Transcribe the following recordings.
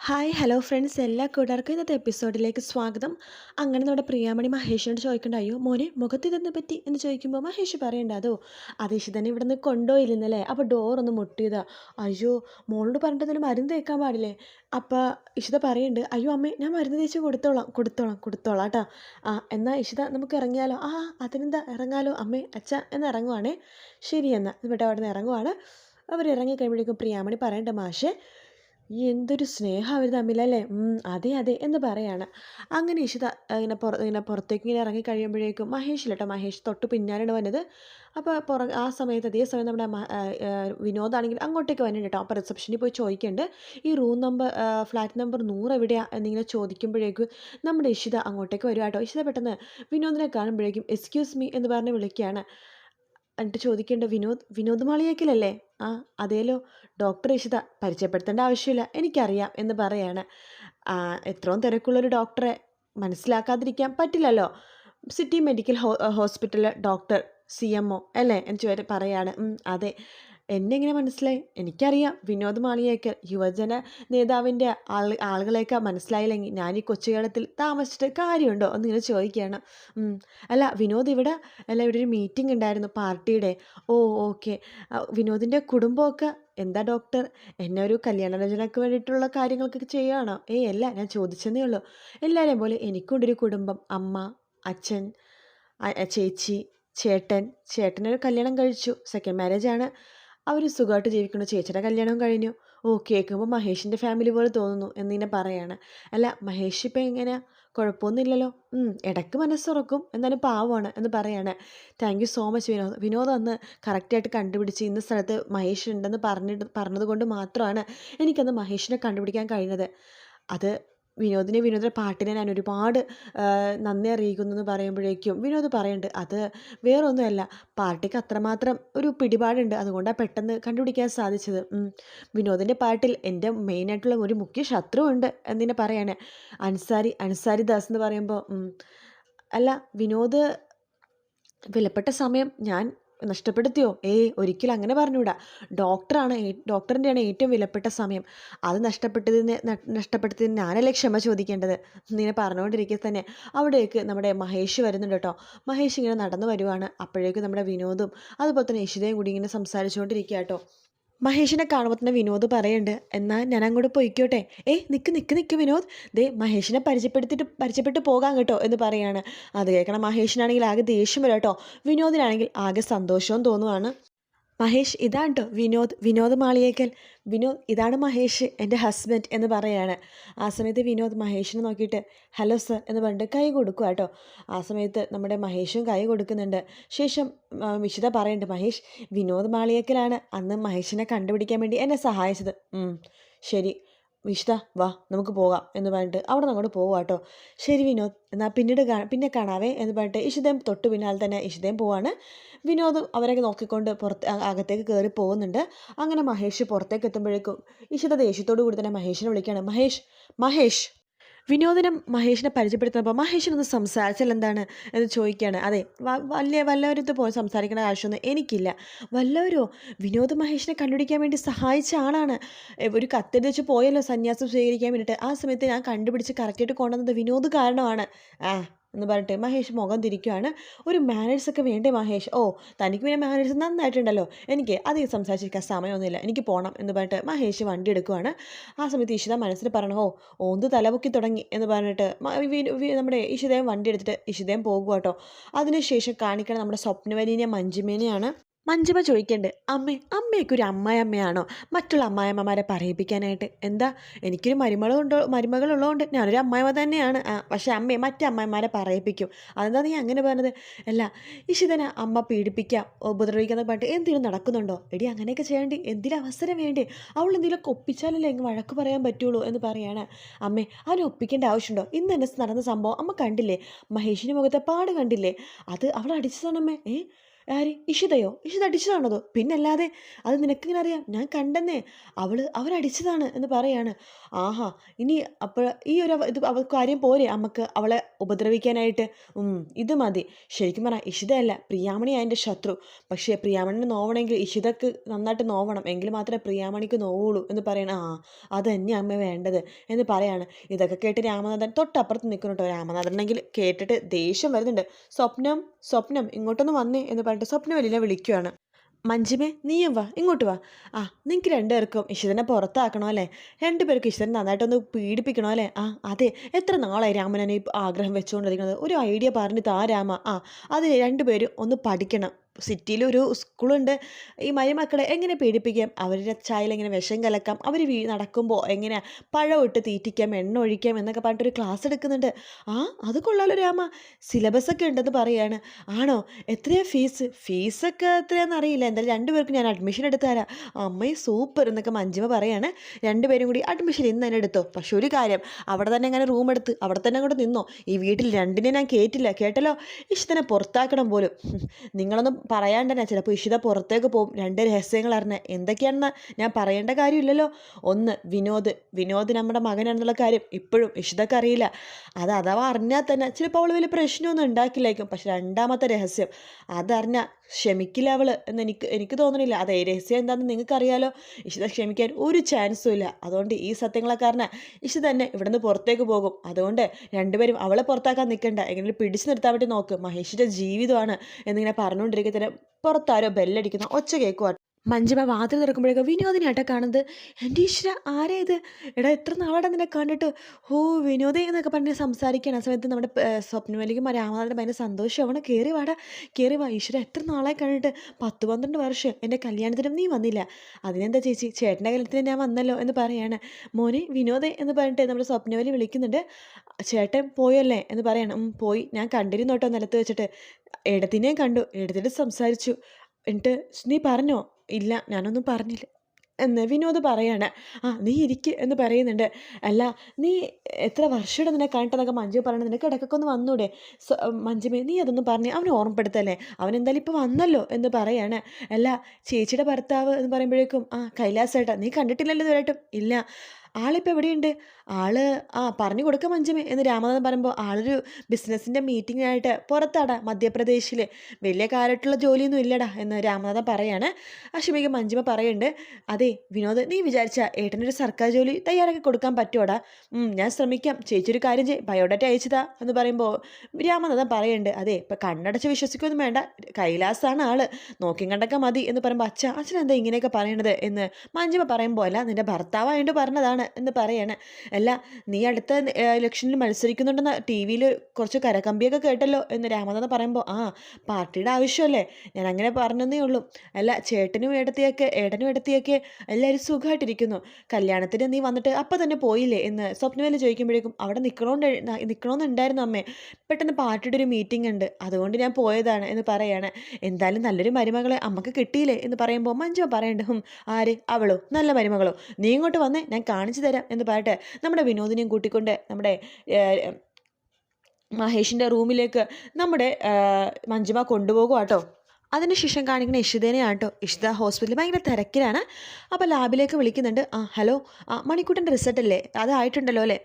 Hi hello friends എല്ലാ കൂട്ടുകാർക്കും ഇന്നത്തെ എപ്പിസോഡിലേക്ക് സ്വാഗതം. അങ്ങനെ നമ്മുടെ പ്രിയാമണി മഹേഷിനോട് ചോദിക്കണ്ട അയ്യോ മോനെ മുഖത്ത് ഇതെന്ന് പറ്റി? എന്ന് ചോദിക്കുമ്പോൾ മഹേഷ് പറയണ്ട അതോ അതേശി തന്നെ ഇവിടെ നിന്ന് കൊണ്ടുപോയില്ലെന്നല്ലേ അപ്പോൾ ഡോർ ഒന്ന് മുട്ടിയതാ. അയ്യോ മോളോട് പറഞ്ഞിട്ട് മരുന്ന് തേക്കാൻ പാടില്ലേ? അപ്പോൾ ഇഷിത പറയുന്നുണ്ട് അയ്യോ അമ്മേ ഞാൻ മരുന്ന് തേച്ച് കൊടുത്തോളാം കൊടുത്തോളാം കൊടുത്തോളാം കേട്ടോ ആ എന്നാൽ ഇഷിത നമുക്ക് ഇറങ്ങിയാലോ? ആ അതിനെന്താ ഇറങ്ങാലോ അമ്മേ അച്ഛ എന്ന് ഇറങ്ങുവാണേ. ശരി എന്നാൽ എന്നിട്ട് അവിടെ നിന്ന് ഇറങ്ങുവാണ്. അവർ ഇറങ്ങി കഴിയുമ്പോഴേക്കും പ്രിയാമണി പറയണ്ട മാഷേ എന്തൊരു സ്നേഹം അവർ തമ്മിലല്ലേ? അതെ അതെ എന്ന് പറയാണ്. അങ്ങനെ ഇഷിത ഇങ്ങനെ പുറ ഇങ്ങനെ പുറത്തേക്ക് ഇങ്ങനെ ഇറങ്ങി കഴിയുമ്പോഴേക്കും മഹേഷില്ല കേട്ടോ മഹേഷ് തൊട്ട് പിന്നാലാണ് വന്നത്. അപ്പോൾ പുറ ആ സമയത്ത് അതേ സമയം നമ്മുടെ വിനോദാണെങ്കിൽ അങ്ങോട്ടേക്ക് വന്നിട്ട് കേട്ടോ. അപ്പോൾ റിസപ്ഷനിൽ പോയി ചോദിക്കുന്നുണ്ട് ഈ റൂം നമ്പർ ഫ്ലാറ്റ് നമ്പർ നൂറ് എവിടെയാണ് എന്നിങ്ങനെ ചോദിക്കുമ്പോഴേക്കും നമ്മുടെ ഇഷിത അങ്ങോട്ടേക്ക് വരിക കേട്ടോ. ഇഷിത പെട്ടെന്ന് വിനോദിനെ കാണുമ്പോഴേക്കും എക്സ്ക്യൂസ് മീ എന്ന് പറഞ്ഞ് വിളിക്കുകയാണ്. എന്നിട്ട് ചോദിക്കേണ്ട വിനോദ് വിനോദ് മാളിയേക്കലല്ലേ? ആ അതേലോ. ഡോക്ടർ ഇഷിത പരിചയപ്പെടുത്തേണ്ട ആവശ്യമില്ല. എനിക്കറിയാം എന്ന് പറയാണ്. എത്രയും തിരക്കുള്ളൊരു ഡോക്ടറെ മനസ്സിലാക്കാതിരിക്കാൻ പറ്റില്ലല്ലോ. സിറ്റി മെഡിക്കൽ ഹോസ്പിറ്റലിലെ ഡോക്ടർ സി എം ഒ അല്ലേ? എന്ന് ചോദിച്ച് പറയാണ്. അതെ. എന്നെ എങ്ങനെ മനസ്സിലായി? എനിക്കറിയാം. വിനോദ് മാളിയേക്കൽ യുവജന നേതാവിന്റെ ആൾ ആളുകളെയൊക്കെ മനസ്സിലായില്ലെങ്കിൽ ഞാൻ ഈ കൊച്ചുകേളത്തിൽ താമസിച്ചിട്ട് കാര്യമുണ്ടോ എന്ന് ഇങ്ങനെ ചോദിക്കുകയാണ് അല്ല വിനോദ് ഇവിടെ അല്ല ഇവിടെ ഒരു മീറ്റിംഗ് ഉണ്ടായിരുന്നു പാർട്ടിയുടെ. Oh okay. വിനോദിന്റെ കുടുംബമൊക്കെ എന്താ ഡോക്ടർ എന്നെ ഒരു കല്യാണ രചനക്ക് വേണ്ടിയിട്ടുള്ള കാര്യങ്ങളൊക്കെ ചെയ്യുകയാണോ? ഏയ് അല്ല ഞാൻ ചോദിച്ചതേ ഉള്ളൂ. എല്ലാവരെയും പോലെ എനിക്കുണ്ടൊരു കുടുംബം. അമ്മ അച്ഛൻ ചേച്ചി ചേട്ടൻ. ചേട്ടനൊരു കല്യാണം കഴിച്ചു. സെക്കൻഡ് മാരേജാണ് അവർ സുഖമായിട്ട് ജീവിക്കുന്നു. ചേച്ചിയുടെ കല്യാണവും കഴിഞ്ഞു. ഓ കേൾക്കുമ്പോൾ മഹേഷിന്റെ ഫാമിലി പോലെ തോന്നുന്നു എന്നിങ്ങനെ പറയാണ്. അല്ല മഹേഷ് ഇപ്പം എങ്ങനെയാ കുഴപ്പമൊന്നുമില്ലല്ലോ. ഇടയ്ക്ക് മനസ്സുറക്കും. എന്നാലും പാവമാണ് എന്ന് പറയാണ്. Thank you so much Vinod. Vinod അന്ന് കറക്റ്റായിട്ട് കണ്ടുപിടിച്ച് ഇന്ന സ്ഥലത്ത് മഹേഷ് ഉണ്ടെന്ന് പറഞ്ഞിട്ട് പറഞ്ഞതുകൊണ്ട് മാത്രമാണ് എനിക്കന്ന് മഹേഷിനെ കണ്ടുപിടിക്കാൻ കഴിഞ്ഞത്. അത് വിനോദിനെ വിനോദിന്റെ പാട്ടിനെ ഞാൻ ഒരുപാട് നന്ദി അറിയിക്കുന്നു എന്ന് പറയുമ്പോഴേക്കും വിനോദ് പറയുന്നുണ്ട് അത് വേറൊന്നുമല്ല പാർട്ടിക്ക് അത്രമാത്രം ഒരു പിടിപാടുണ്ട് അതുകൊണ്ടാണ് പെട്ടെന്ന് കണ്ടുപിടിക്കാൻ സാധിച്ചത്. വിനോദിന്റെ പാട്ടിൽ എന്റെ മെയിനായിട്ടുള്ള ഒരു മുഖ്യ ശത്രുവുണ്ട് എന്നിനെ പറയാണ് അൻസാരി അൻസാരി ദാസ് എന്ന് പറയുമ്പോൾ അല്ല വിനോദ് വിലപ്പെട്ട സമയം ഞാൻ നഷ്ടപ്പെടുത്തിയോ? ഏയ് ഒരിക്കലും അങ്ങനെ പറഞ്ഞുകൂടാ ഡോക്ടറാണ് ഏ- ഡോക്ടറിന്റെയാണ് ഏറ്റവും വിലപ്പെട്ട സമയം. അത് നഷ്ടപ്പെട്ടതിന് ന- നഷ്ടപ്പെടുത്തിയതിന് ഞാനല്ലേ ക്ഷമ ചോദിക്കേണ്ടത്? ഇങ്ങനെ പറഞ്ഞുകൊണ്ടിരിക്കെ തന്നെ. അവിടേക്ക് നമ്മുടെ മഹേഷ് വരുന്നുണ്ട് കേട്ടോ. മഹേഷ് ഇങ്ങനെ നടന്നു വരുവാണ്. അപ്പോഴേക്കും നമ്മുടെ വിനോദും അതുപോലെ തന്നെ യശുദയും കൂടി ഇങ്ങനെ സംസാരിച്ചുകൊണ്ടിരിക്കുക കേട്ടോ. മഹേഷിനെ കാണുമ്പോൾ തന്നെ വിനോദ് പറയുന്നുണ്ട് എന്നാൽ ഞാൻ അങ്ങോട്ട് പൊയ്ക്കോട്ടെ. ഏയ് നിൽക്ക് നിൽക്ക് നിൽക്ക് വിനോദ്. ദേ മഹേഷിനെ പരിചയപ്പെടുത്തിയിട്ട് പരിചയപ്പെട്ട് പോകാം കേട്ടോ എന്ന് പറയാണ്. അത് കേൾക്കണം മഹേഷിനാണെങ്കിൽ ആകെ ദേഷ്യം വരാം കേട്ടോ. വിനോദിനാണെങ്കിൽ ആകെ സന്തോഷവും തോന്നുവാണ്. മഹേഷ് ഇതാണ് കേട്ടോ വിനോദ് വിനോദ് മാളിയേക്കൽ. വിനോദ് ഇതാണ് മഹേഷ് എന്റെ ഹസ്ബൻഡ് എന്ന് പറയാണ്. ആ സമയത്ത് വിനോദ് മഹേഷിനെ നോക്കിയിട്ട് ഹലോ സർ എന്ന് പറഞ്ഞിട്ട് കൈ കൊടുക്കുക കേട്ടോ. ആ സമയത്ത് നമ്മുടെ മഹേഷും കൈ കൊടുക്കുന്നുണ്ട്. ശേഷം വിശുദ്ധ പറയുന്നുണ്ട് മഹേഷ് വിനോദ് മാളിയേക്കലാണ്. അന്ന് മഹേഷിനെ കണ്ടുപിടിക്കാൻ വേണ്ടി എന്നെ സഹായിച്ചത്. ശരി. വിശുദ്ധ വാ നമുക്ക് പോകാം എന്ന് പറഞ്ഞിട്ട് അവിടെ നിന്ന് അങ്ങോട്ട് കേട്ടോ ശരി വിനോദ് എന്നാൽ പിന്നീട് പിന്നെ കാണാവേ എന്ന് പറഞ്ഞിട്ട് ഇഷിതയും തൊട്ട് പിന്നാലെ തന്നെ ഇഷിതയും പോവാണ്. വിനോദും അവരൊക്കെ നോക്കിക്കൊണ്ട് പുറത്ത് അകത്തേക്ക് കയറി പോകുന്നുണ്ട്. അങ്ങനെ മഹേഷ് പുറത്തേക്ക് എത്തുമ്പോഴേക്കും ഇഷിത ദേഷ്യത്തോടു കൂടി തന്നെ മഹേഷിനെ വിളിക്കുകയാണ്. മഹേഷ് മഹേഷ് വിനോദിനും മഹേഷിനെ പരിചയപ്പെടുത്തുന്നപ്പോൾ മഹേഷിനൊന്ന് സംസാരിച്ചാൽ എന്താണ് എന്ന് ചോദിക്കുകയാണ്. അതെ വലിയ വല്ലവരത്ത് പോയി സംസാരിക്കേണ്ട ആവശ്യമൊന്നും എനിക്കില്ല. വല്ലവരോ വിനോദ് മഹേഷിനെ കണ്ടുപിടിക്കാൻ വേണ്ടി സഹായിച്ച ആളാണ്. ഒരു കത്തെടുത്ത് വെച്ച് പോയല്ലോ സന്യാസം സ്വീകരിക്കാൻ വേണ്ടിയിട്ട്. ആ സമയത്ത് ഞാൻ കണ്ടുപിടിച്ച് കറക്റ്റായിട്ട് കൊണ്ടുവന്നത് വിനോദ് കാരണമാണ്. ആ. എന്ന് പറഞ്ഞിട്ട് മഹേഷ് മുഖം തിരിക്കുകയാണ് ഒരു മാനേഴ്സൊക്കെ വേണ്ടേ മഹേഷ്? ഓ തനിക്ക് പിന്നെ മാനേഴ്സ് നന്നായിട്ടുണ്ടല്ലോ. എനിക്ക് അധികം സംസാരിച്ചിരിക്കാൻ സമയമൊന്നുമില്ല. എനിക്ക് പോകണം എന്ന് പറഞ്ഞിട്ട് മഹേഷ് വണ്ടി എടുക്കുവാണ്. ആ സമയത്ത് ഈശിത മനസ്സിൽ പറഞ്ഞു ഓ ഓന്ത് തലപൊക്കി തുടങ്ങി എന്ന് പറഞ്ഞിട്ട് നമ്മുടെ ഇഷിതയും വണ്ടി എടുത്തിട്ട് ഇഷിതയും പോകുക കേട്ടോ അതിനുശേഷം കാണിക്കണം നമ്മുടെ സ്വപ്നവലിനെ മഞ്ജുമേനെയാണ്. മഞ്ജുമ ചോദിക്കണ്ട് അമ്മേ അമ്മയൊക്കെ ഒരു അമ്മായിയമ്മയാണോ? മറ്റുള്ള അമ്മായിയമ്മമാരെ പറയിപ്പിക്കാനായിട്ട്. എന്താ? എനിക്കൊരു മരുമകളുണ്ടോ മരുമകളുള്ളതുകൊണ്ട് ഞാനൊരു അമ്മായിമ്മ തന്നെയാണ്. പക്ഷേ അമ്മയെ മറ്റേ അമ്മായിമാരെ പറയിപ്പിക്കും. അതെന്താ നീ അങ്ങനെ പറഞ്ഞത്? അല്ല ഇഷിതനെ അമ്മ പീഡിപ്പിക്കാം ഉപദ്രവിക്കുന്ന പാട്ട് എന്തെങ്കിലും നടക്കുന്നുണ്ടോ? എടി അങ്ങനെയൊക്കെ ചെയ്യേണ്ടി എന്തെങ്കിലും അവസരം വേണ്ടേ? അവൾ എന്തെങ്കിലുമൊക്കെ ഒപ്പിച്ചാലല്ലേ എങ്കിൽ വഴക്ക് പറയാൻ പറ്റുള്ളൂ എന്ന് പറയാണ്. അമ്മേ അവനെ ഒപ്പിക്കേണ്ട ആവശ്യമുണ്ടോ? ഇന്ന് എന്നെ നടന്ന സംഭവം അമ്മ കണ്ടില്ലേ? മഹേഷിന്റെ മുഖത്തെ പാട് കണ്ടില്ലേ? അത് അവൾ അടിച്ചതാണമ്മേ. ഏ? ആര്? ഇഷിതയോ? ഇഷിത അടിച്ചതാണതോ പിന്നല്ലാതെ അത് നിനക്കിങ്ങനെ അറിയാം. ഞാൻ കണ്ടെന്നേ. അവൾ അവരടിച്ചതാണ് എന്ന് പറയാണ്. ആഹാ ഇനി അപ്പോൾ ഈ ഒരു ഇത് അവ കാര്യം പോരെ നമുക്ക് അവളെ ഉപദ്രവിക്കാനായിട്ട്? ഇത് മതി. ശരിക്കും പറഞ്ഞാൽ ഇഷിതയല്ല പ്രിയാമണി അതിന്റെ ശത്രു. പക്ഷേ പ്രിയാമണിന് നോവണമെങ്കിൽ ഇഷിതക്ക് നന്നായിട്ട് നോവണം. എങ്കിൽ മാത്രമേ പ്രിയാമണിക്ക് നോവുള്ളൂ എന്ന് പറയണം ആ അത് തന്നെ അമ്മ വേണ്ടത് എന്ന് പറയാണ്. ഇതൊക്കെ കേട്ട് രാമനാഥൻ തൊട്ടപ്പുറത്ത് നിൽക്കുന്നുണ്ടോ. രാമനാഥൻ ഉണ്ടെങ്കിൽ കേട്ടിട്ട് ദേഷ്യം വരുന്നുണ്ട്. സ്വപ്നം സ്വപ്നം ഇങ്ങോട്ടൊന്ന് വന്നേ എന്ന് പറഞ്ഞിട്ട് സ്വപ്നം സ്വപ്നവലിനെ വിളിക്കുവാണ്. മഞ്ജിമേ നീയും വാ ഇങ്ങോട്ട് വാ. ആ നിങ്ങൾക്ക് രണ്ടുപേർക്കും ഇഷിതനെ പുറത്താക്കണോ അല്ലേ? രണ്ടുപേർക്കും ഇഷിതനെ നന്നായിട്ടൊന്ന് പീഡിപ്പിക്കണോ അല്ലേ? ആ അതെ എത്ര നാളായി രാമനെ ആഗ്രഹം വെച്ചുകൊണ്ടിരിക്കുന്നത്? ഒരു ഐഡിയ പറഞ്ഞിട്ട് ആ രാമ ആ അത് രണ്ടുപേരും ഒന്ന് പഠിക്കണം. സിറ്റിയിൽ ഒരു സ്കൂളുണ്ട്. ഈ മരുമക്കളെ എങ്ങനെ പീഡിപ്പിക്കാം? അവരുടെ ചായയിൽ എങ്ങനെ വിഷം കലക്കാം? അവർ വീ നടക്കുമ്പോൾ എങ്ങനെ പഴം ഇട്ട് തീറ്റിക്കാം? എണ്ണ ഒഴിക്കാം? എന്നൊക്കെ പറഞ്ഞിട്ടൊരു ക്ലാസ് എടുക്കുന്നുണ്ട്. ആ അത് കൊള്ളാലോ രാമ. സിലബസ് ഒക്കെ ഉണ്ടെന്ന് പറയാണ്. ആണോ? എത്രയാ ഫീസ്? ഫീസൊക്കെ എത്രയാണെന്ന് അറിയില്ല. എന്തായാലും രണ്ടുപേർക്കും ഞാൻ അഡ്മിഷൻ എടുത്ത് തരാം അമ്മയെ സൂപ്പർ എന്നൊക്കെ മഞ്ജിമ പറയാണ്. രണ്ടുപേരും കൂടി അഡ്മിഷൻ ഇന്ന് തന്നെ എടുത്തോ. പക്ഷെ ഒരു കാര്യം. അവിടെ തന്നെ അങ്ങനെ റൂം എടുത്ത്? അവിടെ തന്നെ അങ്ങോട്ട് നിന്നോ. ഈ വീട്ടിൽ രണ്ടിനെ ഞാൻ കേട്ടില്ല കേട്ടല്ലോ? ഇഷ്ടനെ പുറത്താക്കണം പോലും. നിങ്ങളൊന്നും പറയാണ്ട് തന്നെ ചിലപ്പോൾ ഇഷിത പുറത്തേക്ക് പോകും. രണ്ട് രഹസ്യങ്ങൾ അറിഞ്ഞ. എന്തൊക്കെയാണെന്ന് ഞാൻ പറയേണ്ട കാര്യമില്ലല്ലോ. ഒന്ന് വിനോദ്. വിനോദ് നമ്മുടെ മകനാണെന്നുള്ള കാര്യം ഇപ്പോഴും ഇഷിതക്ക് അറിയില്ല. അത് അഥവാ അറിഞ്ഞാൽ തന്നെ ചിലപ്പോൾ അവൾ വലിയ പ്രശ്നമൊന്നും ഉണ്ടാക്കില്ലായിരിക്കും. പക്ഷെ രണ്ടാമത്തെ രഹസ്യം അതറിഞ്ഞാൽ ക്ഷമിക്കില്ല അവൾ എന്ന് എനിക്ക് എനിക്ക് തോന്നണില്ല. അത് രഹസ്യം എന്താണെന്ന് നിങ്ങൾക്കറിയാലോ. ഇഷിത ക്ഷമിക്കാൻ ഒരു ചാൻസും ഇല്ല. അതുകൊണ്ട് ഈ സത്യങ്ങളെ കാരണം ഇഷി തന്നെ ഇവിടുന്ന് പുറത്തേക്ക് പോകും. അതുകൊണ്ട് രണ്ടുപേരും അവളെ പുറത്താക്കാൻ നിൽക്കണ്ട എങ്ങനെ പിടിച്ചു നിർത്താൻ വേണ്ടി നോക്ക്. മഹേഷിന്റെ ജീവിതമാണ് എന്നിങ്ങനെ പറഞ്ഞുകൊണ്ടിരിക്കുന്ന പുറത്താരോ ബെല്ലടിക്കുന്ന ഒച്ച കേൾക്കുവാ. മഞ്ജുമ വാതിൽ തുറക്കുമ്പോഴേക്കും വിനോദിനാട്ടെ കാണുന്നത്? എന്റെ ഈശ്വര ആരാ ഇത്? എടാ എത്ര നാളാണ് നിന്നെ കണ്ടിട്ട്? ഓ വിനോദേ എന്നൊക്കെ പറഞ്ഞ് സംസാരിക്കുകയാണ്. ആ സമയത്ത് നമ്മുടെ സ്വപ്നമലിക്കും രാമനാഥന്റെ ഭയങ്കര സന്തോഷം അവനെ കയറി വാടാ കയറി വാ ഈശ്വര എത്ര നാളായി കണ്ടിട്ട്? പത്ത് പന്ത്രണ്ട് വർഷം എന്റെ കല്യാണത്തിനും നീ വന്നില്ല. അതിനെന്താ ചേച്ചി ചേട്ടന്റെ കല്യാണത്തിന് ഞാൻ വന്നല്ലോ എന്ന് പറയാണ്. മോനെ വിനോദേ എന്ന് പറഞ്ഞിട്ട് നമ്മുടെ സ്വപ്നവലി വിളിക്കുന്നുണ്ട്. ചേട്ടൻ പോയല്ലേ? എന്ന് പറയണം. പോയി. ഞാൻ കണ്ടിരുന്നു കേട്ടോ നിലത്ത് വെച്ചിട്ട്. ഇടത്തിനെയും കണ്ടു ഇടത്തിട്ട് സംസാരിച്ചു. എന്നിട്ട് നീ പറഞ്ഞോ? ഇല്ല ഞാനൊന്നും പറഞ്ഞില്ല. എന്ന് വിനോദ് പറയാണ്. ആ നീ ഇരിക്ക് എന്ന് പറയുന്നുണ്ട്. അല്ല നീ എത്ര വർഷയുടെ നിന്നെ കണ്ടതൊക്കെ മഞ്ജു പറയണത്? നിനക്ക് ഇടയ്ക്കൊക്കെ ഒന്ന് വന്നൂടെ? മഞ്ജുമേ നീ അതൊന്നും പറഞ്ഞേ അവനെ ഓർമ്മപ്പെടുത്തല്ലേ? അവൻ എന്തായാലും ഇപ്പോൾ വന്നല്ലോ എന്ന് പറയാണ്. അല്ല ചേച്ചിയുടെ ഭർത്താവ് എന്ന് പറയുമ്പോഴേക്കും ആ കൈലാസേട്ടാ നീ കണ്ടിട്ടില്ലല്ലോ ഇതുവരായിട്ടും ഇല്ല. ആളിപ്പോൾ എവിടെയുണ്ട്? ആൾ ആ പറഞ്ഞു കൊടുക്കാം മഞ്ജുമേ എന്ന് രാമനാഥൻ പറയുമ്പോൾ ആളൊരു ബിസിനസ്സിന്റെ മീറ്റിങ്ങിനായിട്ട് പുറത്താടാ മധ്യപ്രദേശിൽ വലിയ കാലമായിട്ടുള്ള ജോലിയൊന്നും ഇല്ലടാ എന്ന് രാമനാഥൻ പറയാണ്. അശ്മിക മഞ്ജുമ പറയുന്നുണ്ട് അതെ വിനോദ് നീ വിചാരിച്ച ഏട്ടനൊരു സർക്കാർ ജോലി തയ്യാറാക്കി കൊടുക്കാൻ പറ്റുമോടാ ഞാൻ ശ്രമിക്കാം. ചേച്ചി ഒരു കാര്യം ചെയ്യും ബയോഡാറ്റ അയച്ചതാ എന്ന് പറയുമ്പോൾ രാമനാഥൻ പറയുന്നുണ്ട് അതെ ഇപ്പം കണ്ണടച്ച് വിശ്വസിക്കൊന്നും വേണ്ട. കൈലാസാണ് ആൾ. നോക്കി കണ്ടൊക്കെ മതി എന്ന് പറയുമ്പോൾ അച്ഛ അച്ഛൻ എന്താ ഇങ്ങനെയൊക്കെ പറയണത്? എന്ന് മഞ്ജുമ പറയുമ്പോൾ അല്ല നിന്റെ ഭർത്താവായതുകൊണ്ട് പറഞ്ഞതാണ് എന്ന് പറയാണ്. അല്ല നീ അടുത്ത ഇലക്ഷനിൽ മത്സരിക്കുന്നുണ്ടെന്ന് ടി വിയിൽ കുറച്ച് കരകമ്പിയൊക്കെ കേട്ടല്ലോ എന്ന് രാമദാന പറയുമ്പോൾ ആ പാർട്ടിയുടെ ആവശ്യമല്ലേ? ഞാൻ അങ്ങനെ പറഞ്ഞതേ ഉള്ളൂ. അല്ല ചേട്ടനും ഏടത്തിയൊക്കെ ഏട്ടനും ഏടത്തിയൊക്കെ എല്ലാവരും സുഖമായിട്ടിരിക്കുന്നു. കല്യാണത്തിന് നീ വന്നിട്ട് അപ്പം തന്നെ പോയില്ലേ എന്ന് സ്വപ്നവേല ചോദിക്കുമ്പോഴേക്കും അവിടെ നിൽക്കണോണ്ട് നിൽക്കണമെന്നുണ്ടായിരുന്നു അമ്മേ. പെട്ടെന്ന് പാർട്ടിയുടെ ഒരു മീറ്റിംഗ് ഉണ്ട്. അതുകൊണ്ട് ഞാൻ പോയതാണ് എന്ന് പറയാണ്. എന്തായാലും നല്ലൊരു മരുമകളെ അമ്മയ്ക്ക് കിട്ടിയില്ലേ? എന്ന് പറയുമ്പോൾ മഞ്ജു പറയണ്ട. "ഹും, ആര്? അവളോ? നല്ല മരുമകളോ? നീ ഇങ്ങോട്ട് വന്നേ ഞാൻ കാണിച്ചു തരാം എന്ന് പറയട്ടെ. നമ്മുടെ വിനോദിനെയും കൂട്ടിക്കൊണ്ട് നമ്മുടെ മഹേഷിന്റെ റൂമിലേക്ക് നമ്മുടെ മഞ്ജുമ കൊണ്ടുപോകും കേട്ടോ അതിനുശേഷം കാണിക്കുന്ന ഇഷിതേനെയാണ് കേട്ടോ ഇഷിത ഹോസ്പിറ്റലിൽ ഭയങ്കര തിരക്കിലാണ്. അപ്പോൾ ലാബിലേക്ക് വിളിക്കുന്നുണ്ട്. ആ ഹലോ ആ മണിക്കുട്ടന്റെ റിസൾട്ട് അല്ലേ? അതായിട്ടുണ്ടല്ലോ അല്ലേ?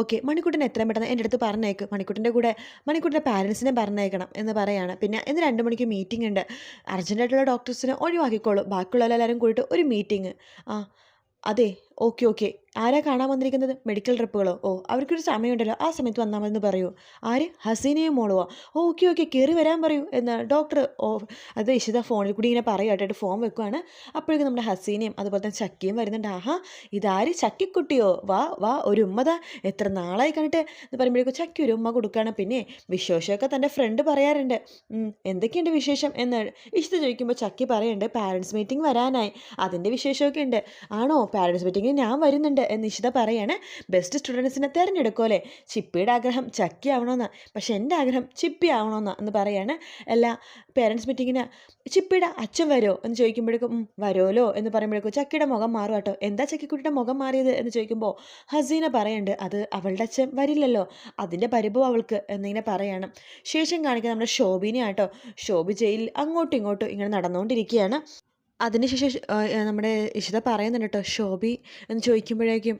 ഓക്കെ. മണിക്കുട്ടൻ എത്രയും പെട്ടെന്ന് എന്റെ അടുത്ത് പറഞ്ഞേക്ക്. മണിക്കുട്ടന്റെ കൂടെ മണിക്കുട്ടന്റെ പാരൻസിനെ പറഞ്ഞേക്കണം എന്ന് പറയാണ്. പിന്നെ ഇന്ന് രണ്ട് മണിക്ക് മീറ്റിംഗ് ഉണ്ട്. അർജന്റായിട്ടുള്ള ഡോക്ടേഴ്സിനെ ഒഴിവാക്കിക്കോളൂ. ബാക്കിയുള്ള എല്ലാവരും കൂടിയിട്ട് ഒരു മീറ്റിംഗ് ആ അതെ. Okay okay. ആരാ കാണാൻ വന്നിരിക്കുന്നത്? മെഡിക്കൽ ട്രിപ്പുകളോ ഓ അവർക്കൊരു സമയമുണ്ടല്ലോ. ആ സമയത്ത് വന്നാൽ മതി എന്ന് പറയൂ. ആര്? ഹസീനയും മോളുവോ? ഓക്കെ ഓക്കെ കയറി വരാൻ പറയൂ എന്ന് ഡോക്ടർ ഓ അത് ഇഷിത ഫോണിൽ കൂടി ഇങ്ങനെ പറയുമായിട്ട് ഫോം വെക്കുവാണ്. അപ്പോഴേക്കും നമ്മുടെ ഹസീനയും അതുപോലെ തന്നെ ചക്കിയും വരുന്നുണ്ട്. ആഹാ ഇതാര്? ചക്കിക്കുട്ടിയോ? വാ വാ ഒരു ഉമ്മത എത്ര നാളായി കണ്ടിട്ട് എന്ന് പറയുമ്പോഴേക്കും ചക്കി ഒരു ഉമ്മ കൊടുക്കുകയാണ്. പിന്നെ വിശേഷമൊക്കെ തന്റെ ഫ്രണ്ട് പറയാറുണ്ട്. എന്തൊക്കെയുണ്ട് വിശേഷം എന്ന് ഇഷിത ചോദിക്കുമ്പോൾ ചക്കി പറയുന്നുണ്ട് പാരൻസ് മീറ്റിംഗ് വരാനായി. അതിന്റെ വിശേഷമൊക്കെ ഉണ്ട്. ആണോ? പാരൻസ് മീറ്റിങ്ങിന് ഞാൻ വരുന്നുണ്ട്. ഉണ്ട് എന്ന് പറയാണ്. ബെസ്റ്റ് സ്റ്റുഡൻസിനെ തിരഞ്ഞെടുക്കുമല്ലേ ചിപ്പിയുടെ ആഗ്രഹം ചക്കി ആവണമെന്ന് പക്ഷെ എന്റെ ആഗ്രഹം ചിപ്പി ആവണമെന്ന് എന്ന് പറയാണ്. എല്ലാ പേരൻസ് മീറ്റിങ്ങിന് ചിപ്പിയുടെ അച്ഛൻ വരുമോ എന്ന് ചോദിക്കുമ്പോഴേക്കും "ഉം, വരുമല്ലോ എന്ന് പറയുമ്പോഴേക്കും ചക്കിയുടെ മുഖം മാറും കേട്ടോ. എന്താ ചക്കിക്കുട്ടിയുടെ മുഖം മാറിയത് എന്ന് ചോദിക്കുമ്പോൾ ഹസീന പറയുന്നുണ്ട് അത് അവളുടെ അച്ഛൻ വരില്ലല്ലോ. അതിന്റെ പരിഭവം അവൾക്ക് എന്നിങ്ങനെ പറയാണ്. ശേഷം കാണിക്കുന്നത് നമ്മുടെ ശോഭിനെ ആട്ടോ ശോഭി ജയിലിൽ അങ്ങോട്ടും ഇങ്ങോട്ടും ഇങ്ങനെ നടന്നുകൊണ്ടിരിക്കുകയാണ്. അതിനുശേഷം നമ്മുടെ ഇഷിത പറയുന്നുണ്ട് കേട്ടോ ശോഭി എന്ന് ചോദിക്കുമ്പോഴേക്കും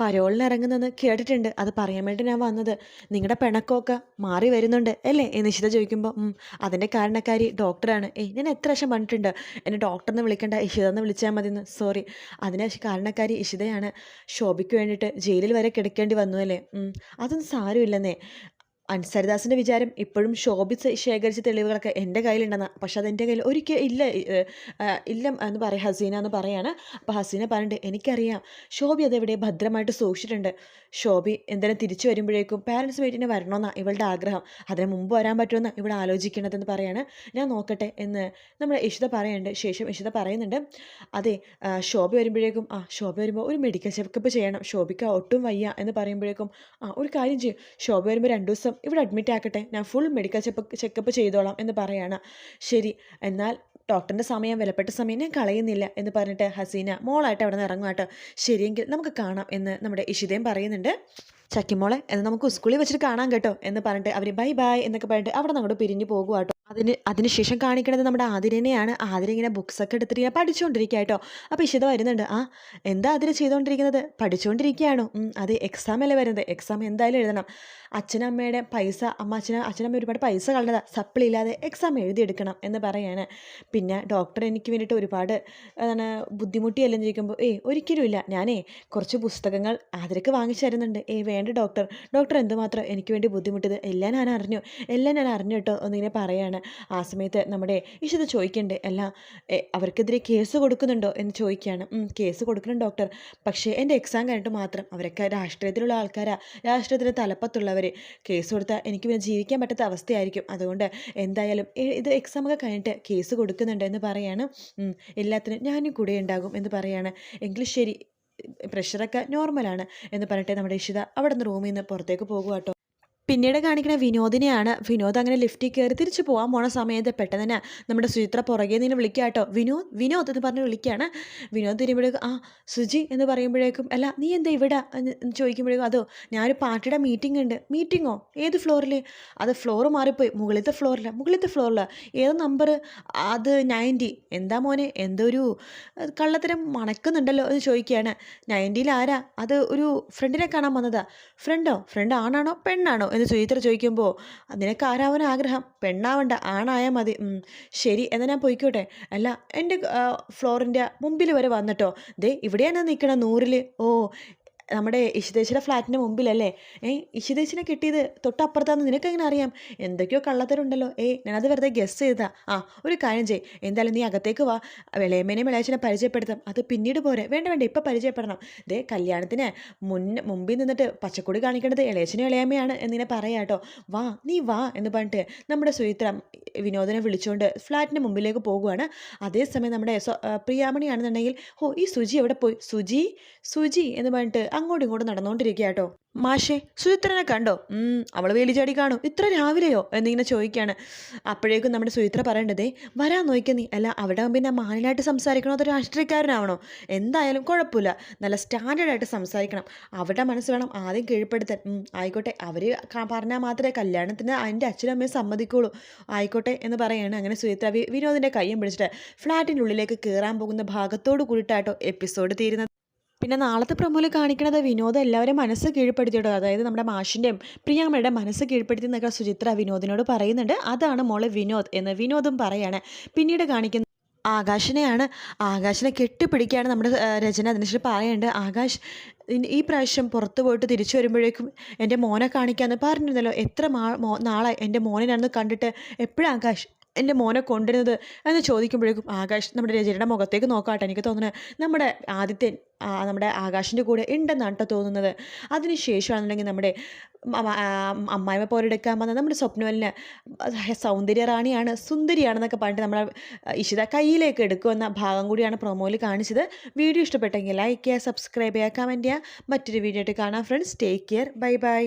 പരോളിന് ഇറങ്ങുന്നെന്ന് കേട്ടിട്ടുണ്ട് അത് പറയാൻ വേണ്ടി ഞാൻ വന്നത്. നിങ്ങളുടെ പിണക്കമൊക്കെ മാറി വരുന്നുണ്ട് അല്ലേ? എന്ന് ഇഷിത ചോദിക്കുമ്പോൾ അതിന്റെ കാരണക്കാരി ഡോക്ടറാണ്. ഏയ് ഞാൻ എത്ര വർഷം പറഞ്ഞിട്ടുണ്ട് എന്നെ ഡോക്ടറിനെ വിളിക്കേണ്ട ഇഷിത എന്ന് വിളിച്ചാൽ മതി എന്ന് സോറി. അതിന് കാരണക്കാരി ഇഷിതയാണ് ഷോബിക്ക് വേണ്ടിയിട്ട് ജയിലിൽ വരെ കിടക്കേണ്ടി വന്നു അല്ലേ? അതൊന്നും സാരമില്ലെന്നേ. അൻസരിദാസിന്റെ വിചാരം ഇപ്പോഴും ശോഭിച്ച് ശേഖരിച്ച തെളിവുകളൊക്കെ എന്റെ കയ്യിലുണ്ടെന്ന്. പക്ഷെ അതെന്റെ കയ്യിൽ ഒരിക്കൽ ഇല്ല. ഇല്ല എന്ന് പറയാം ഹസീന എന്ന് പറയാണ്. അപ്പോൾ ഹസീന പറഞ്ഞിട്ട് എനിക്കറിയാം. ശോഭി അതെവിടെ ഭദ്രമായിട്ട് സൂക്ഷിച്ചിട്ടുണ്ട്. ശോഭി എന്തെങ്കിലും തിരിച്ചു വരുമ്പോഴേക്കും പാരൻസ് മീറ്റിന് വരണമെന്നാണ് ഇവളുടെ ആഗ്രഹം. അതിന് മുമ്പ് വരാൻ പറ്റുമെന്ന് ഇവിടെ ആലോചിക്കണതെന്ന് പറയാണ്. ഞാൻ നോക്കട്ടെ എന്ന് നമ്മൾ ഇഷിത പറയുന്നുണ്ട് ശേഷം ഇഷിത പറയുന്നുണ്ട് അതെ ശോഭ വരുമ്പോഴേക്കും ആ ശോഭ വരുമ്പോൾ ഒരു മെഡിക്കൽ ചെക്കപ്പ് ചെയ്യണം. ശോഭിക്ക് ഒട്ടും വയ്യ എന്ന് പറയുമ്പോഴേക്കും ആ ഒരു കാര്യം ചെയ്യും. ശോഭ വരുമ്പോൾ രണ്ട് ദിവസം ഇവിടെ അഡ്മിറ്റ് ആക്കട്ടെ. ഞാൻ ഫുൾ മെഡിക്കൽ ചെക്കപ്പ് ചെക്കപ്പ് ചെയ്തോളാം എന്ന് പറയാണ്. ശരി. എന്നാൽ ഡോക്ടറിന്റെ സമയം വിലപ്പെട്ട സമയം ഞാൻ കളയുന്നില്ല എന്ന് പറഞ്ഞിട്ട് ഹസീന മോളായിട്ട് അവിടെ നിന്ന് ഇറങ്ങുമായിട്ട് ശരിയെങ്കിൽ നമുക്ക് കാണാം എന്ന് നമ്മുടെ ഇഷിതയും പറയുന്നുണ്ട്. ചക്കിമോളെ എന്ന് നമുക്ക് സ്കൂളിൽ വെച്ചിട്ട് കാണാം കേട്ടോ എന്ന് പറഞ്ഞിട്ട് അവർ ബൈ ബൈ എന്നൊക്കെ പറഞ്ഞിട്ട് അവിടെ നിന്ന് അങ്ങോട്ട് പിരിഞ്ഞു പോകുക അതിന് അതിനുശേഷം കാണിക്കുന്നത് നമ്മുടെ ആതിരനെയാണ്. ആതിര ഇങ്ങനെ ബുക്സ് ഒക്കെ എടുത്തിട്ട് ഇങ്ങനെ പഠിച്ചുകൊണ്ടിരിക്കുക കേട്ടോ അപ്പോൾ ഇഷിത വരുന്നുണ്ട് ആ എന്താ ആതിര ചെയ്തുകൊണ്ടിരിക്കുന്നത് പഠിച്ചുകൊണ്ടിരിക്കുകയാണോ അത് അതെ എക്സാം അല്ലേ വരുന്നത്? എക്സാം എന്തായാലും എഴുതണം. അച്ഛനമ്മയുടെ പൈസ അമ്മ അച്ഛന അച്ഛനമ്മ ഒരുപാട് പൈസ കളഞ്ഞതാ. സപ്ലി ഇല്ലാതെ എക്സാം എഴുതിയെടുക്കണം എന്ന് പറയാണ്. പിന്നെ ഡോക്ടർ എനിക്ക് വേണ്ടിയിട്ട് ഒരുപാട് എന്താണ് ബുദ്ധിമുട്ടിയല്ലെന്ന് ചോദിക്കുമ്പോൾ ഏയ് ഒരിക്കലും ഇല്ല. ഞാനേ കുറച്ച് പുസ്തകങ്ങൾ ആതിരക്ക് വാങ്ങിച്ചു തരുന്നുണ്ട്. ഏ വേണ്ട ഡോക്ടർ ഡോക്ടർ എന്തുമാത്രം എനിക്ക് വേണ്ടി ബുദ്ധിമുട്ടിയത്? എല്ലാം ഞാൻ അറിഞ്ഞു. എല്ലാം ഞാൻ അറിഞ്ഞു കേട്ടോ എന്നിങ്ങനെ പറയാണ്. ആ സമയത്ത് നമ്മുടെ ഇഷിത ചോദിക്കണ്ടേ? അല്ല അവർക്കെതിരെ കേസ് കൊടുക്കുന്നുണ്ടോ എന്ന് ചോദിക്കുകയാണ്. കേസ് കൊടുക്കണം ഡോക്ടർ. പക്ഷേ എന്റെ എക്സാം കഴിഞ്ഞിട്ട് മാത്രം അവരൊക്കെ രാഷ്ട്രീയത്തിലുള്ള ആൾക്കാരാ. രാഷ്ട്രീയത്തിന്റെ തലപ്പത്തുള്ളവർ കേസ് കൊടുത്താൽ എനിക്ക് പിന്നെ ജീവിക്കാൻ പറ്റാത്ത അവസ്ഥയായിരിക്കും. അതുകൊണ്ട് എന്തായാലും ഇത് എക്സാം ഒക്കെ കഴിഞ്ഞിട്ട് കേസ് കൊടുക്കുന്നുണ്ട് എന്ന് പറയാണ്. "ഉം, എല്ലാത്തിനും ഞാനും കൂടെ ഉണ്ടാകും എന്ന് പറയാണ്. എങ്കിൽ ശരി പ്രഷറൊക്കെ നോർമലാണ് എന്ന് പറഞ്ഞിട്ട് നമ്മുടെ ഇഷിത അവിടെ നിന്ന് റൂമിൽ നിന്ന് പുറത്തേക്ക് പോകുക കേട്ടോ പിന്നീട് കാണിക്കുന്ന വിനോദിനെയാണ്. വിനോദ് അങ്ങനെ ലിഫ്റ്റിൽ കയറി തിരിച്ചു പോകാൻ പോണ സമയത്ത് പെട്ടെന്ന് തന്നെ നമ്മുടെ സുചിത്ര പുറകെ നിന്ന് വിളിക്കുക കേട്ടോ വിനോദ് വിനോദ് എന്ന് പറഞ്ഞ് വിളിക്കുകയാണ് വിനോദ് തിരുമ്പോഴേക്കും ആ സുജി എന്ന് പറയുമ്പോഴേക്കും അല്ല നീ എന്താ ഇവിടെ? ചോദിക്കുമ്പോഴേക്കും അതോ ഞാനൊരു പാർട്ടിയുടെ മീറ്റിംഗ് ഉണ്ട്. മീറ്റിങ്ങോ ഏത് ഫ്ലോറിൽ അത് ഫ്ലോർ മാറിപ്പോയി. മുകളിലത്തെ ഫ്ലോറില്ല മുകളിലത്തെ ഫ്ലോറിൽ ഏത് നമ്പർ അത് നയന്റി എന്താ മോനെ? എന്തൊരു കള്ളത്തരം മണക്കുന്നുണ്ടല്ലോ? എന്ന് ചോദിക്കുകയാണ്. നയന്റിയിൽ ആരാ? അത് ഒരു ഫ്രണ്ടിനെ കാണാൻ വന്നതാ. ഫ്രണ്ടോ ഫ്രണ്ട് ആണാണോ? പെണ്ണാണോ? എന്ന് സുചിത്ര ചോദിക്കുമ്പോൾ നിനക്ക് ആരാവാൻ ആഗ്രഹം? പെണ്ണാവണ്ട ആണായാൽ മതി. ശരി എന്നാൽ ഞാൻ പോയിക്കോട്ടെ. അല്ല എന്റെ ഫ്ലോറിന്റെ മുമ്പിൽ വരെ വന്നിട്ടോ? ദേ ഇവിടെയാണ് നിൽക്കണം നൂറിൽ ഓ നമ്മുടെ ഇഷിതേച്ചിയുടെ ഫ്ലാറ്റിന്റെ മുമ്പിലല്ലേ? ഏ ഇഷിതേച്ചിനെ കിട്ടിയത് തൊട്ടപ്പുറത്താന്ന് നിനക്ക് എങ്ങനെ അറിയാം? എന്തൊക്കെയോ കള്ളത്തരുണ്ടല്ലോ. ഏയ് ഞാനത് വെറുതെ ഗസ് ചെയ്താ ആ ഒരു കാര്യം ചെയ് എന്തായാലും നീ അകത്തേക്ക് വാ. വിളയമ്മേനെയും വിളയച്ചനെ പരിചയപ്പെടുത്താം. അത് പിന്നീട് പോരെ. വേണ്ട വേണ്ട. ഇപ്പം പരിചയപ്പെടണം. ദേ കല്യാണത്തിന് മുൻ മുമ്പിൽ നിന്നിട്ട് പച്ചക്കൊടി കാണിക്കേണ്ടത് ഇളയച്ചനും ഇളയമ്മയാണ് എന്ന് പറയാം കേട്ടോ വാ നീ വാ എന്ന് പറഞ്ഞിട്ട് നമ്മുടെ സുചിത്ര വിനോദനെ വിളിച്ചുകൊണ്ട് ഫ്ലാറ്റിന് മുമ്പിലേക്ക് പോകുവാണ്. അതേസമയം നമ്മുടെ പ്രിയാമണിയാണെന്നുണ്ടെങ്കിൽ ഓ ഈ സുജി എവിടെ പോയി? സുജി സുജി എന്ന് പറഞ്ഞിട്ട് അങ്ങോട്ടും ഇങ്ങോട്ടും നടന്നുകൊണ്ടിരിക്കുക മാഷേ സുചിത്രനെ കണ്ടോ? ഉം, വേലിചാടി കാണും. ഇത്ര രാവിലെയോ? എന്നിങ്ങനെ ചോദിക്കുകയാണ് അപ്പോഴേക്കും നമ്മുടെ സുചിത്ര പറയേണ്ടതേ വരാൻ നോക്കിയ നീ. അല്ല അവിടെ പിന്നെ മാനിനായിട്ട് സംസാരിക്കണോ അതൊരു രാഷ്ട്രീയക്കാരനാവണോ? എന്തായാലും കുഴപ്പമില്ല. നല്ല സ്റ്റാൻഡേർഡ് ആയിട്ട് സംസാരിക്കണം. അവരുടെ മനസ്സ് വേണം ആദ്യം കീഴ്പ്പെടുത്താൻ. ആയിക്കോട്ടെ. അവർ പറഞ്ഞാൽ മാത്രമേ കല്യാണത്തിന് അതിന്റെ അച്ഛനും അമ്മയും സമ്മതിക്കുള്ളൂ. ആയിക്കോട്ടെ എന്ന് പറയാണ് അങ്ങനെ സുചിത്ര വിനോദിന്റെ കയ്യും പിടിച്ചിട്ട് ഫ്ലാറ്റിന്റെ ഉള്ളിലേക്ക് കയറാൻ പോകുന്ന ഭാഗത്തോട് കൂടിയിട്ടാട്ടോ എപ്പിസോഡ് തീരുന്നത്. പിന്നെ നാളത്തെ പ്രമോൽ കാണിക്കുന്നത് വിനോദം എല്ലാവരും മനസ്സ് കീഴ്പ്പെടുത്തിയിട്ടോ അതായത് നമ്മുടെ മാഷിന്റെയും പ്രിയാമ്മയുടെ മനസ്സ് കീഴ്പ്പെടുത്തി എന്നൊക്കെ സുചിത്ര വിനോദിനോട് പറയുന്നുണ്ട്. അതാണ് മോളെ വിനോദ് എന്ന് വിനോദും പറയാണ്. പിന്നീട് കാണിക്കുന്ന ആകാശിനെയാണ് ആകാശിനെ കെട്ടിപ്പിടിക്കുകയാണ് നമ്മുടെ രചന അതിനുശേഷം പറയുന്നുണ്ട്. ആകാശ് ഈ പ്രാവശ്യം പുറത്ത് പോയിട്ട് തിരിച്ചു വരുമ്പോഴേക്കും എന്റെ മോനെ കാണിക്കാമെന്ന് പറഞ്ഞിരുന്നല്ലോ. എത്ര മാ നാളായി എന്റെ മോനെ കണ്ടിട്ട് എപ്പോഴും ആകാശ് എന്റെ മോനെ കൊണ്ടുവരുന്നത് എന്ന് ചോദിക്കുമ്പോഴേക്കും ആകാശ് നമ്മുടെ രചനയുടെ മുഖത്തേക്ക് നോക്കാട്ടെ. എനിക്ക് തോന്നുന്നത് നമ്മുടെ ആദ്യത്തെ നമ്മുടെ ആകാശിന്റെ കൂടെ ഉണ്ടെന്നാണ് കേട്ടോ തോന്നുന്നത്. അതിന് ശേഷമാണെന്നുണ്ടെങ്കിൽ നമ്മുടെ അമ്മായിമ പോരെടുക്കാൻ വന്ന നമ്മുടെ സ്വപ്നവലിന് സൗന്ദര്യ റാണിയാണ് സുന്ദരിയാണെന്നൊക്കെ പറഞ്ഞിട്ട് നമ്മളെ ഇഷിത കയ്യിലേക്ക് എടുക്കുമെന്ന ഭാഗം കൂടിയാണ് പ്രൊമോയിൽ കാണിച്ചത്. വീഡിയോ ഇഷ്ടപ്പെട്ടെങ്കിൽ ലൈക്ക് ചെയ്യുക സബ്സ്ക്രൈബ് ചെയ്യുക കമന്റ് ചെയ്യുക. മറ്റൊരു വീഡിയോ ആയിട്ട് കാണാം friends take care bye bye